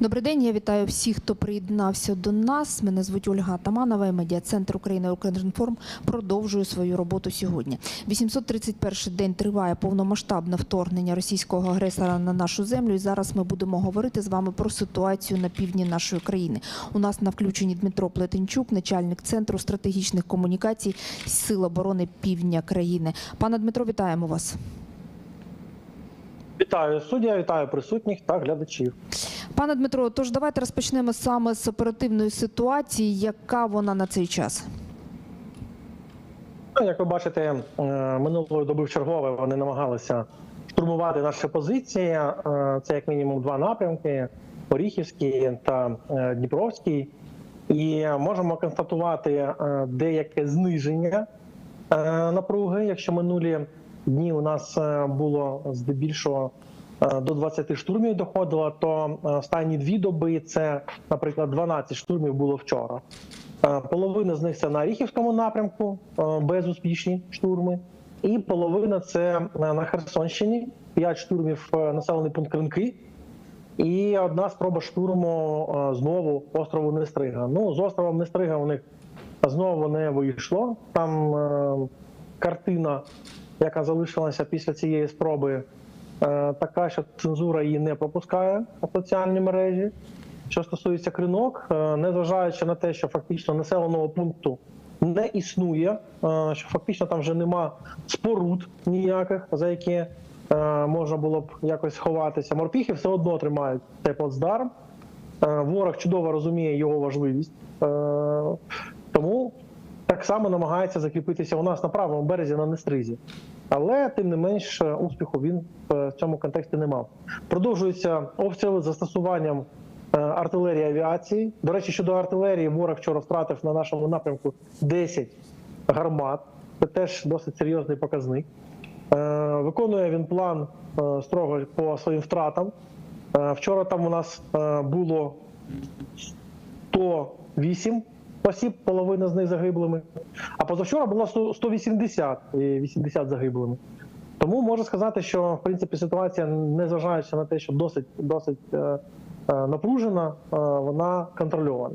Добрий день, я вітаю всіх, хто приєднався до нас. Мене звуть Ольга Таманова і медіа-центр України «Укрінформ» продовжує свою роботу сьогодні. 831 день триває повномасштабне вторгнення російського агресора на нашу землю. І зараз ми будемо говорити з вами про ситуацію на півдні нашої країни. У нас на включенні Дмитро Плетенчук, начальник центру стратегічних комунікацій Сил оборони Півдня країни. Пане Дмитро, вітаємо вас. Вітаю суддя, вітаю присутніх та глядачів. Пане Дмитро, тож давайте розпочнемо саме з оперативної ситуації. Яка вона на цей час? Ну, Як ви бачите, е, минулої доби в чергове вони намагалися штурмувати наші позиції. Е, Це як мінімум два напрямки: Оріхівський та е, Дніпровський. І можемо констатувати деяке зниження напруги. Якщо минулі дні у нас було здебільшого до 20 штурмів доходило, то е, останні дві доби це, наприклад, 12 штурмів було вчора. Е, Половина з них це на Оріхівському напрямку, е, безуспішні штурми, і половина це е, на Херсонщині, 5 штурмів е, населений пункт Кринки. І одна спроба штурму е, знову острову Нестрига. Ну, з островом Нестрига у них знову не вийшло. Там е, картина, яка залишилася після цієї спроби, е, така, що цензура її не пропускає у соціальні мережі. Що стосується кринок, е, незважаючи на те, що фактично населеного пункту не існує, е, що фактично там вже нема споруд ніяких, за які е, можна було б якось сховатися. Морпіхи все одно тримають цей плацдарм. Е, Ворог чудово розуміє його важливість, Е, тому так само намагається закріпитися у нас на правому березі на Нестризі. Але тим не менш е, успіху він в цьому контексті не мав. Продовжуються обстріли з застосуванням е, артилерії авіації. До речі, щодо артилерії, ворог вчора втратив на нашому напрямку 10 гармат. Це теж досить серйозний показник. Е, Виконує він план е, строго по своїм втратам. Е, Вчора там у нас е, було 108 осіб, половина з них загиблими. А позавчора було 100 180 і 80 загиблими. Тому можу сказати, що в принципі ситуація, незважаючи на те, що досить досить е, е, напружена, е, вона контрольована.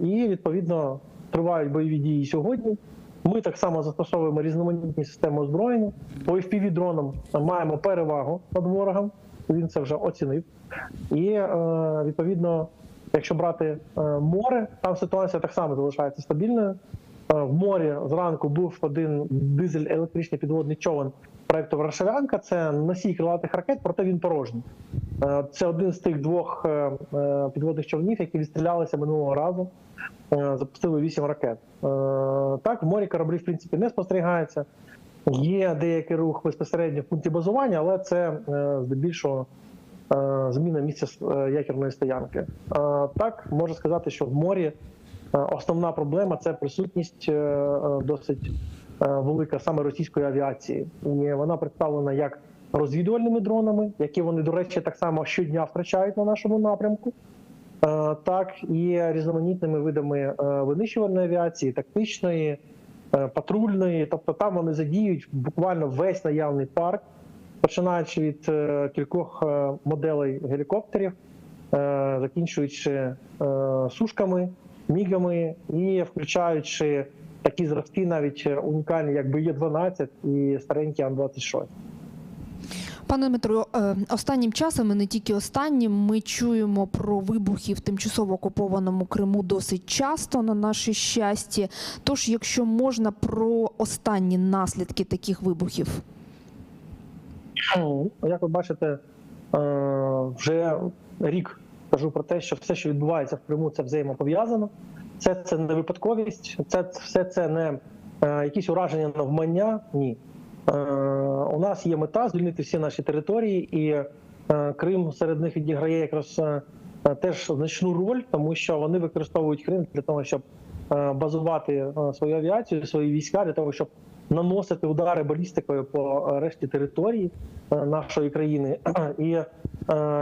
І відповідно тривають бойові дії сьогодні. Ми так само застосовуємо різноманітні системи озброєння. По fpv дронам маємо перевагу над ворогом. Він це вже оцінив. І відповідно, якщо брати е, море, там ситуація так само залишається стабільною. Е, В морі зранку був один дизель електричний підводний човен проекту Варшавянка. Це носій крилатих ракет, проте він порожній. Е, Це один з тих двох підводних човнів, які відстрілялися минулого разу. Запустили вісім ракет. Так, в морі кораблі в принципі не спостерігається. Є деякий рух безпосередньо в пункті базування, але це здебільшого зміна місця е, якірної стоянки. Е, Так, можу сказати, що в морі е, основна проблема це присутність е, е, досить е, велика саме російської авіації. І вона представлена як розвідувальними дронами, які вони, до речі, так само щодня втрачають на нашому напрямку. Е, Так, і різноманітними видами е, винищувальної авіації, тактичної, е, патрульної. Тобто там вони задіють буквально весь наявний парк, починаючи від е, кількох е, моделей гелікоптерів, е, закінчуючи сушками, мігами і включаючи такі зразки, навіть унікальні, як Є-12 і старенькі Ан-26. Пане Дмитро, останнім часом і не тільки останнім, ми чуємо про вибухи в тимчасово окупованому Криму досить часто на наше щастя. Тож, якщо можна, про останні наслідки таких вибухів. Ну, Як ви бачите, е, вже рік кажу про те, що все, що відбувається в Криму, це взаємопов'язано. Це це не випадковість, це все це не е, якісь ураження навмання. Ні. Е, У нас є мета звільнити всі наші території, і Крим серед них відіграє якраз теж значну роль, тому що вони використовують Крим для того, щоб базувати свою авіацію, свої війська для того, щоб наносити удари балістикою по е, решті території е, нашої країни. І е,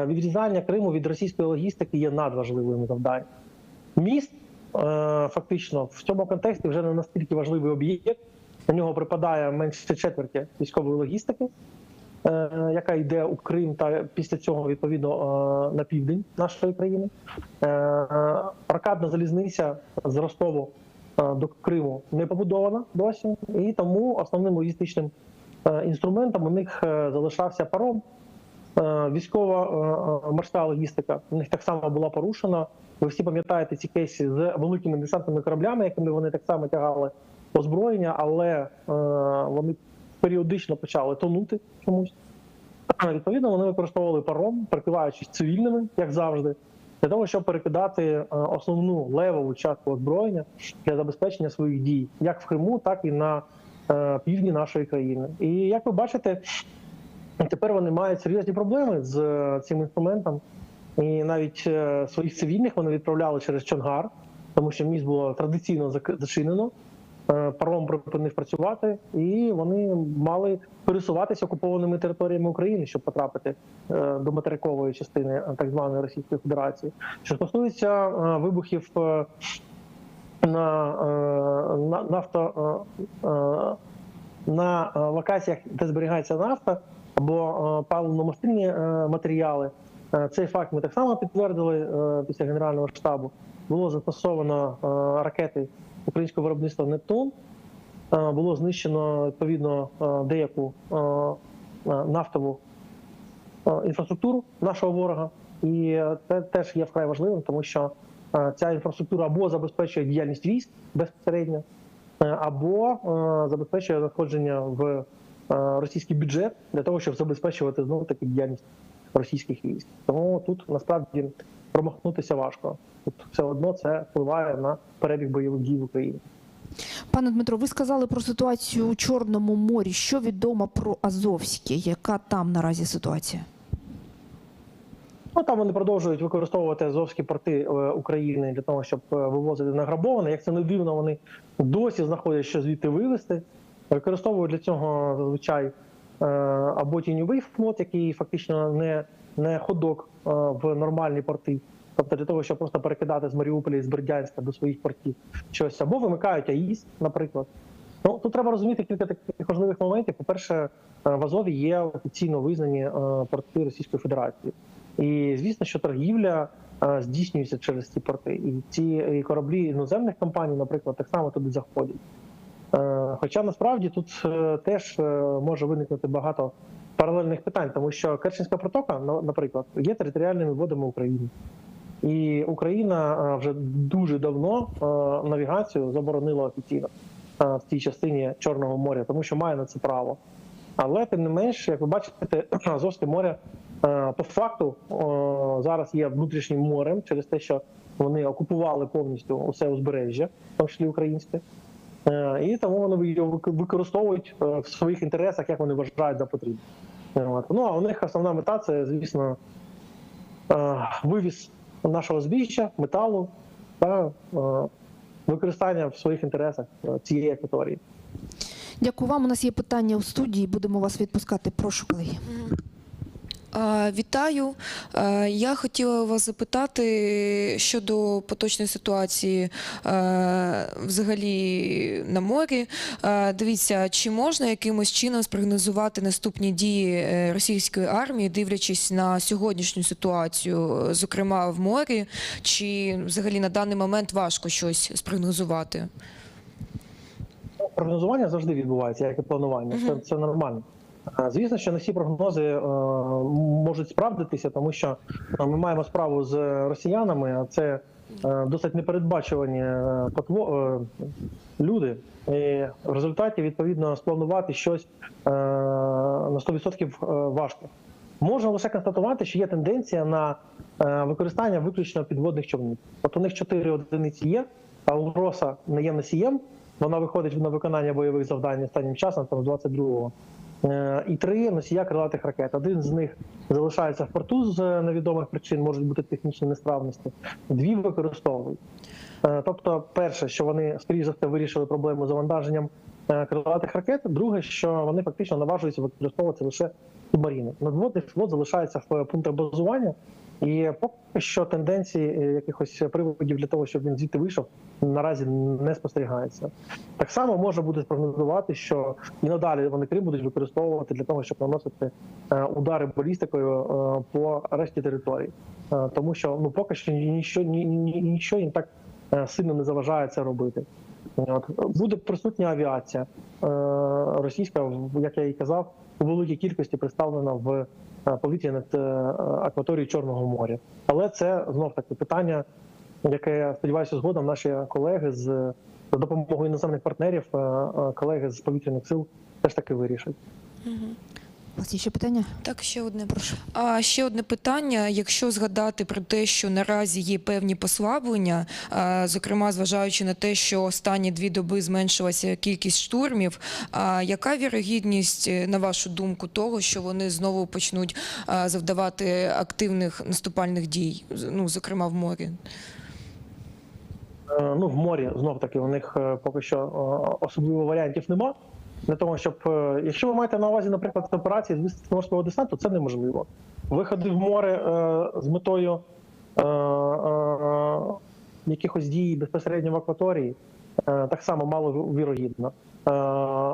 відрізання Криму від російської логістики є надважливим завданням. Міст фактично в цьому контексті вже не настільки важливий об'єкт. На нього припадає менше четверті військової логістики. яка йде у Крим, та після цього відповідно на південь нашої країни. Ракадна залізниця з Ростову до Криму не побудована досі, і тому основним логістичним е, інструментом у них е, залишався паром. Е, Військова е, е, морська логістика у них так само була порушена. Ви всі пам'ятаєте ці кейси з великими десантними кораблями, якими вони так само тягали озброєння, але е, вони періодично почали тонути чомусь. Відповідно, вони використовували паром, прикриваючись цивільними, як завжди, для того, щоб перекидати е, основну левову частку озброєння для забезпечення своїх дій, як в Криму, так і на е, півдні нашої країни. І як ви бачите, тепер вони мають серйозні проблеми з е, цим інструментом. І навіть своїх цивільних вони відправляли через Чонгар, тому що міст було традиційно зачинено. Е, Паром припинив працювати, і вони мали пересуватися окупованими територіями України, щоб потрапити е, до материкової частини е, так званої Російської Федерації. Що стосується вибухів на, на нафто на локаціях, де зберігається нафта або паливно-мастильні матеріали. Цей факт ми так само підтвердили після генерального штабу. Було застосовано ракети українського виробництва Нептун. Було знищено відповідно деяку нафтову інфраструктуру нашого ворога, і е, це теж є вкрай важливим, тому що ця інфраструктура або забезпечує діяльність військ безпосередньо, е, або е, забезпечує надходження в російський бюджет для того, щоб забезпечувати знову таки діяльність російських військ. Тому тут насправді промахнутися важко. Тут все одно це впливає на перебіг бойових дій в Україні. Пане Дмитро, ви сказали про ситуацію у Чорному морі. Що відомо про Азовське? Яка там наразі ситуація? Ну там вони продовжують використовувати азовські порти е, України для того, щоб е, вивозити награбоване. Як це не дивно, вони досі знаходять, що звідти вивезти. Використовують для цього зазвичай е, або тіньовий флот, який фактично не, не ходок в нормальні порти. Тобто для того, щоб просто перекидати з Маріуполя і з Бердянська до своїх портів щось, або вимикають АІС, наприклад. Ну тут треба розуміти кілька таких важливих моментів. По-перше, е, в Азові є офіційно визнані е, порти Російської Федерації. І звісно, що торгівля е, здійснюється через ці порти. І ці кораблі іноземних компаній, наприклад, так само туди заходять. Хоча насправді тут теж може виникнути багато паралельних питань, тому що Керченська протока, наприклад, є територіальними водами України. І Україна е, вже дуже давно е, навігацію заборонила офіційно е, в цій частині Чорного моря, тому що має на це право. Але тим не менш, як ви бачите, Азовське море по факту зараз є внутрішнім морем через те, що вони окупували повністю усе узбережжя, в тому числі українське. І тому вони його використовують в своїх інтересах, як вони вважають за потрібне. Ну а у них основна мета це, звісно, вивіз нашого збіжжя, металу та е, використання в своїх інтересах е, цієї акваторії. Дякую вам. У нас є питання у студії. Будемо вас відпускати. Прошу, колеги. Вітаю. Я хотіла вас запитати щодо поточної ситуації взагалі на морі. Дивіться, чи можна якимось чином спрогнозувати наступні дії е, російської армії, дивлячись на сьогоднішню ситуацію, зокрема в морі, чи взагалі на даний момент важко щось спрогнозувати? Прогнозування завжди відбувається, як і планування. Це, це нормально. Звісно, що не всі прогнози е, можуть справдитися, тому що е, ми маємо справу з росіянами, а це е, досить непередбачувані люди. І в результаті, відповідно, спланувати щось на 100% е, важко. Можна лише констатувати, що є тенденція на використання виключно підводних човнів. От у них чотири одиниці є, а Уроса не є носієм. Вона виходить на виконання бойових завдань останнім часом, там з 22-го. Е, І три носія крилатих ракет. Один з них залишається в порту з невідомих причин, можуть бути технічні несправності. Дві використовують. Е, Тобто, перше, що вони скоріш за все вирішили проблему з завантаженням е, крилатих ракет. Друге, що вони фактично наважуються використовувати лише субмаріни. Надводний флот залишається в пунктах базування, І поки що тенденції е, якихось приводів для того, щоб він звідти вийшов, наразі не спостерігається. Так само можна буде спрогнозувати, що і надалі вони Крим будуть використовувати для того, щоб наносити е, удари балістикою е, по решті територій, Е, тому що ну поки що нічого ні, ні, нічого їм так сильно не заважає це робити. От буде присутня авіація російська, як я і казав, у великій кількості представлена в е, повітрі над е, акваторією Чорного моря. Але це знов таки питання, яке я сподіваюся, згодом наші колеги з за допомогою іноземних партнерів, е, колеги з повітряних сил теж таки вирішать. У вас є ще питання? Так, ще одне. Прошу. А ще одне питання: якщо згадати про те, що наразі є певні послаблення, а, зокрема зважаючи на те, що останні дві доби зменшилася кількість штурмів, а яка вірогідність, е, на вашу думку, того, що вони знову почнуть а, завдавати активних наступальних дій, ну зокрема в морі? Е, Ну, в морі знов таки у них е, поки що особливо варіантів нема. Для того, щоб е, якщо ви маєте на увазі, наприклад, операції з висадки морського десанту, це неможливо. Виходи в море е, з метою е, якихось дій безпосередньо в акваторії так само мало вірогідно.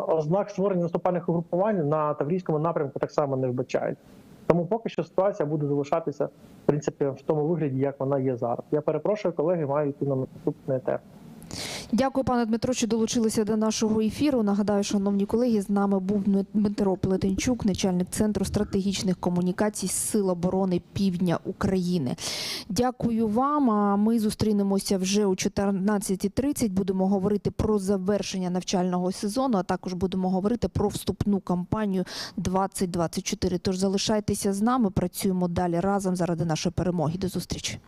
Ознак створення наступальних угрупувань на Таврійському напрямку так само не вбачають. Тому поки що ситуація буде залишатися в принципі в тому вигляді, як вона є зараз. Я перепрошую, колеги, маю йти на наступний етап. Дякую, пане Дмитро, що долучилися до нашого ефіру. Нагадаю, шановні колеги, з нами був Дмитро Плетенчук, начальник центру стратегічних комунікацій Сил оборони Півдня України. Дякую вам. А ми зустрінемося вже о 14.30. Будемо говорити про завершення навчального сезону, а також будемо говорити про вступну кампанію 2024. Тож залишайтеся з нами, працюємо далі разом заради нашої перемоги. До зустрічі.